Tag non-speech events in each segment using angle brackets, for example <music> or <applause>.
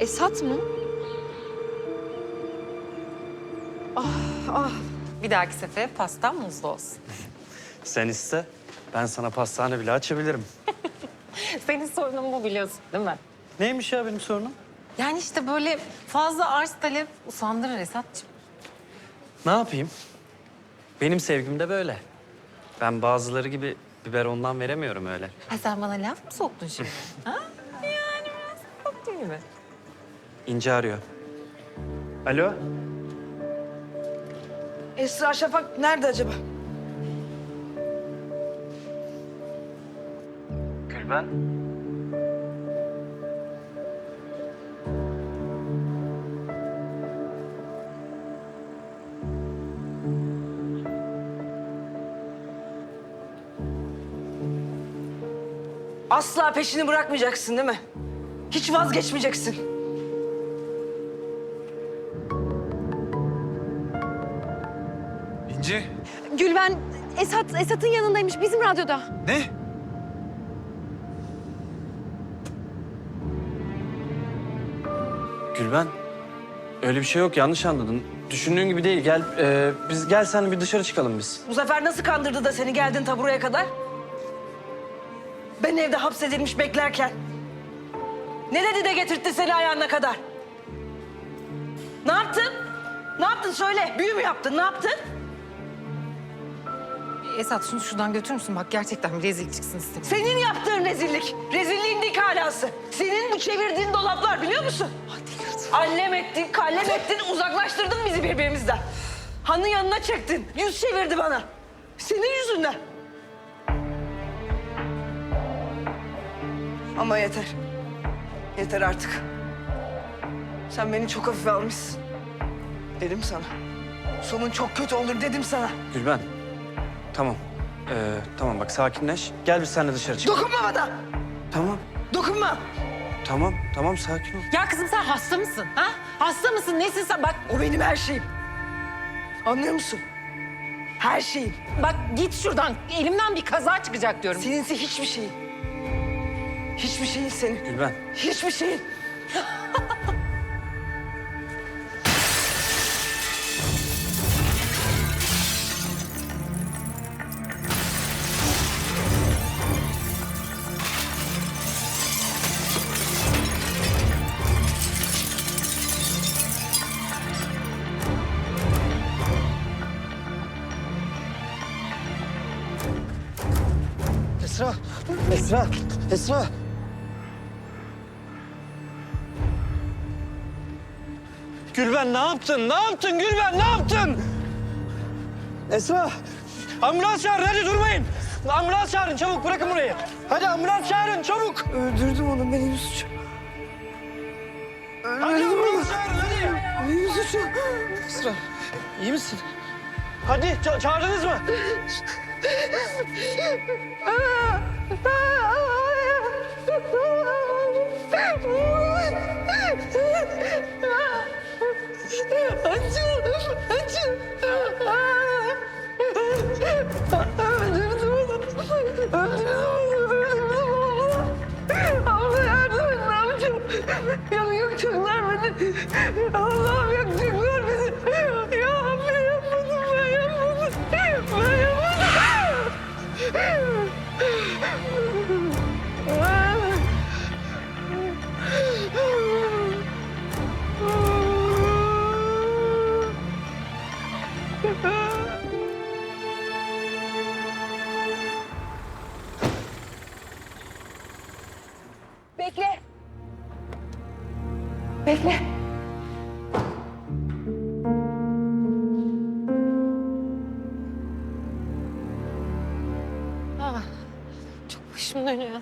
Esat mı? Bir dahaki sefere pastam muzlu olsun. <laughs> Sen iste. Ben sana pastane bile açabilirim. <laughs> Senin sorunun bu biliyorsun değil mi? Neymiş ya benim sorunum? Yani işte böyle fazla arz talep usandırır Esat'cığım. Ne yapayım? Benim sevgim de böyle. Ben bazıları gibi biberondan veremiyorum öyle. Ha sen bana laf mı soktun şimdi? <laughs> ha? Yani biraz soktun gibi. İnce arıyor. Alo? Esra Şafak nerede acaba? Gülben. Asla peşini bırakmayacaksın değil mi? Hiç vazgeçmeyeceksin. İnci. Gülben, Esat, Esat'ın yanındaymış bizim radyoda. Ne? Gülben. Öyle bir şey yok. Yanlış anladın. Düşündüğün gibi değil. Gel, e, biz gel sen bir dışarı çıkalım biz. Bu sefer nasıl kandırdı da seni geldin ta buraya kadar? Ben evde hapsedilmiş beklerken. Ne dedi de getirtti seni ayağına kadar? Ne yaptın? Ne yaptın söyle. Büyü mü yaptın? Ne yaptın? Esat şunu şuradan götürür müsün? Bak gerçekten bir rezil çıksın istemiyorum. Senin yaptığın rezillik. Rezilliğin dik alası. Senin bu çevirdiğin dolaplar biliyor musun? Allem ettin, kallem ettin, uzaklaştırdın bizi birbirimizden. Hanın yanına çektin, yüz çevirdi bana. Senin yüzünden. Ama yeter. Yeter artık. Sen beni çok hafife almışsın. Dedim sana. Sonun çok kötü olur dedim sana. Gülben. Tamam. Ee, tamam bak sakinleş. Gel biz seninle dışarı çıkalım. Dokunma bana. Tamam. Dokunma. Tamam. Tamam sakin ol. Ya kızım sen hasta mısın? Ha? Hasta mısın? Nesin sen? Bak, O benim her şeyim. Anlıyor musun? Her şeyim. bak git şuradan. Elimden bir kaza çıkacak diyorum. Seninse hiçbir şeyin. Hiçbir şeyin senin. Gülben. Hiçbir şeyin. Esra. Esra. Esra. Gülben ne yaptın? Ne yaptın Gülben? Ne yaptın? Esra. Ambulans çağırın hadi durmayın. Ambulans çağırın çabuk bırakın burayı. Hadi ambulans çağırın çabuk. Öldürdüm onu benim suçum. Hadi ambulans çağırın hadi. Benim suçum. Esra iyi misin? Hadi ça- çağırdınız mı? Acım, acım. Öldürdüm onu. Öldürdüm onu. Öldürdüm onu. Abla yardım et ne yapacağım? Yakacaklar beni. Allah'ım Bekle. Bekle. Ah, çok başım dönüyor.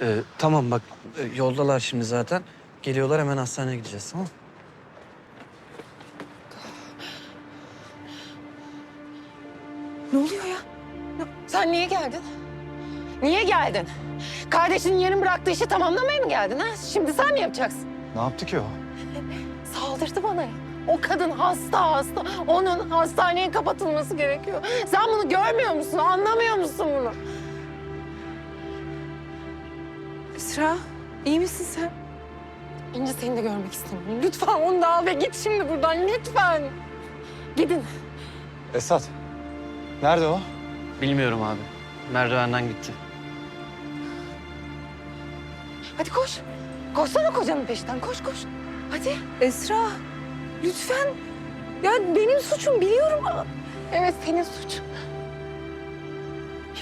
Ee, tamam bak e, yoldalar şimdi zaten. Geliyorlar hemen hastaneye gideceğiz tamam mı? Sen niye geldin? Niye geldin? Kardeşinin yarım bıraktığı işi tamamlamaya mı geldin ha? Şimdi sen mi yapacaksın? Ne yaptı ki o? Saldırdı bana. O kadın hasta hasta. Onun hastaneye kapatılması gerekiyor. Sen bunu görmüyor musun? Anlamıyor musun bunu? Esra, iyi misin sen? İnci seni de görmek istemiyorum. Lütfen onu da al ve git şimdi buradan. Lütfen. Gidin. Esat. Nerede o? Bilmiyorum abi. Merdivenden gitti. Hadi koş. Koşsana kocanın peşinden. Koş koş. Hadi. Esra, lütfen. Ya benim suçum biliyorum. Evet senin suçun.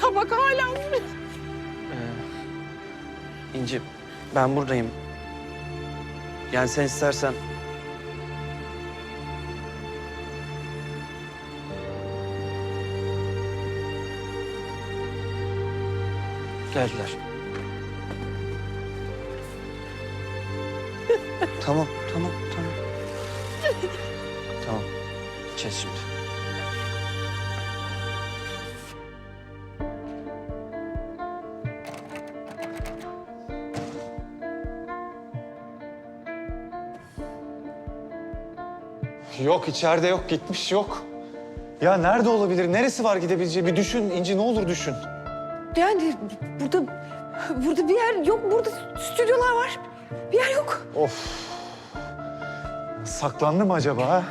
Ya bak hala Ee, İnci, ben buradayım. Yani sen istersen... Geldiler. <laughs> tamam, tamam, tamam. tamam. Gideceğiz şimdi. Yok içeride yok gitmiş yok. Ya nerede olabilir? Neresi var gidebileceği? Bir düşün İnci ne olur düşün. Yani burada burada bir yer yok. Burada stüdyolar var. Bir yer yok. Of. Saklandı mı acaba ha?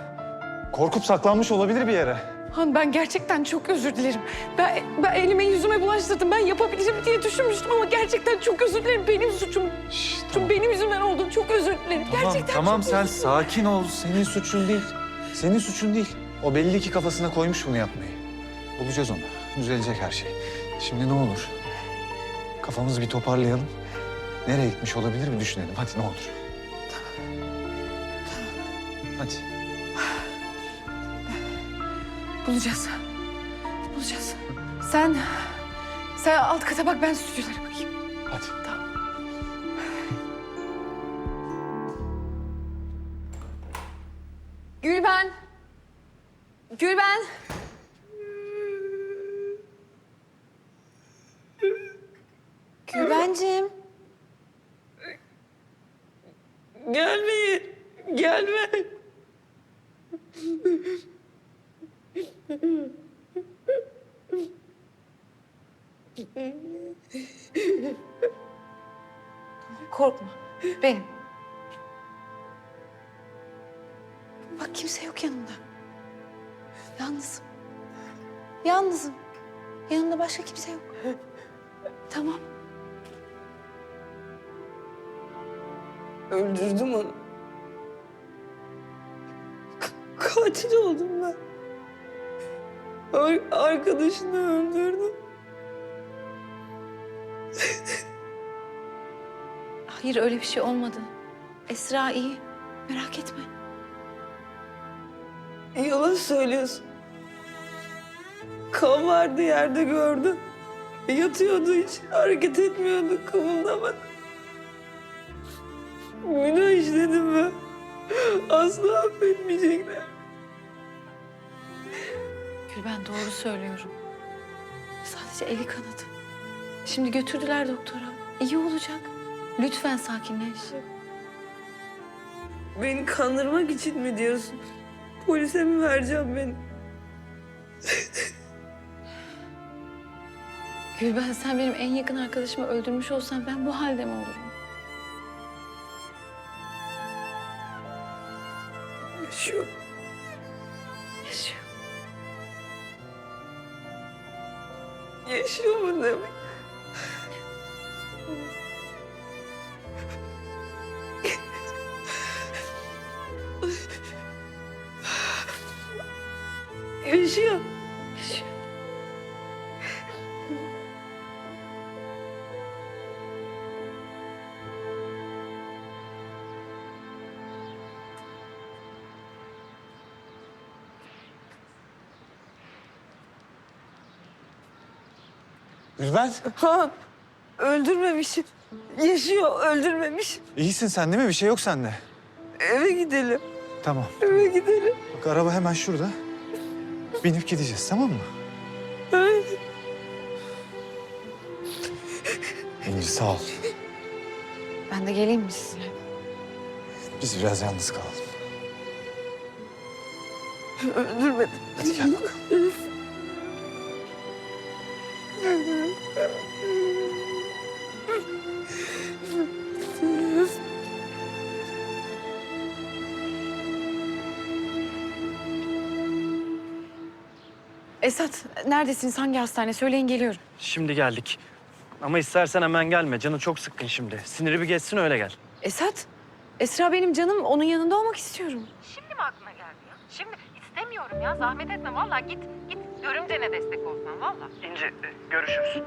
Korkup saklanmış olabilir bir yere. Han ben gerçekten çok özür dilerim. Ben, ben elime yüzüme bulaştırdım. Ben yapabilirim diye düşünmüştüm ama gerçekten çok özür dilerim. Benim suçum. Çünkü benim yüzümden oldu. Çok özür dilerim. Tamam, gerçekten tamam çok sen özür dilerim. sakin ol. Senin suçun değil. Senin suçun değil. O belli ki kafasına koymuş bunu yapmayı. Bulacağız onu. Düzelecek her şey. Şimdi ne olur? Kafamızı bir toparlayalım. Nereye gitmiş olabilir bir düşünelim. Hadi ne olur. Hadi. Bulacağız. Bulacağız. Sen, sen alt kata bak ben stüdyolara bakayım. Hadi. Gülben. Gülben. Gülbencim. Gelmeyin. Gelme. Korkma. Benim. Bak kimse yok yanımda. Yalnızım. Yalnızım. Yanımda başka kimse yok. Tamam. Öldürdüm onu. K- katil oldum ben. Ar- arkadaşını öldürdüm. Hayır öyle bir şey olmadı. Esra iyi. Merak etme. Yalan söylüyorsun. Kan vardı yerde gördüm. Yatıyordu hiç hareket etmiyordu kımıldamadı. Günah işledim ben. Asla affetmeyecekler. Gülben doğru söylüyorum. Sadece eli kanadı. Şimdi götürdüler doktora. İyi olacak. Lütfen sakinleş. Beni kandırmak için mi diyorsun? Polise mi vereceğim beni? Gülben sen benim en yakın arkadaşımı öldürmüş olsan ben bu halde mi olurum? Yaşıyor. Yaşıyor. Gülben. Ha, öldürmemişim. Yaşıyor, öldürmemiş. iyisin sen değil mi? Bir şey yok sende. Eve gidelim, Tamam. eve gidelim. Bak araba hemen şurada. Binip gideceğiz tamam mı? İnci sağ ol. Ben de geleyim mi sizinle? Biz biraz yalnız kalalım. Öldürmedim. Hadi gel bakalım. Esat neredesiniz? Hangi hastane? Söyleyin geliyorum. Şimdi geldik. Ama istersen hemen gelme. Canı çok sıkkın şimdi. Siniri bir geçsin öyle gel. Esat, Esra benim canım. Onun yanında olmak istiyorum. Şimdi mi aklına geldi ya? Şimdi istemiyorum ya. Zahmet etme vallahi git. Git görümcene destek olsan vallahi. İnci görüşürüz.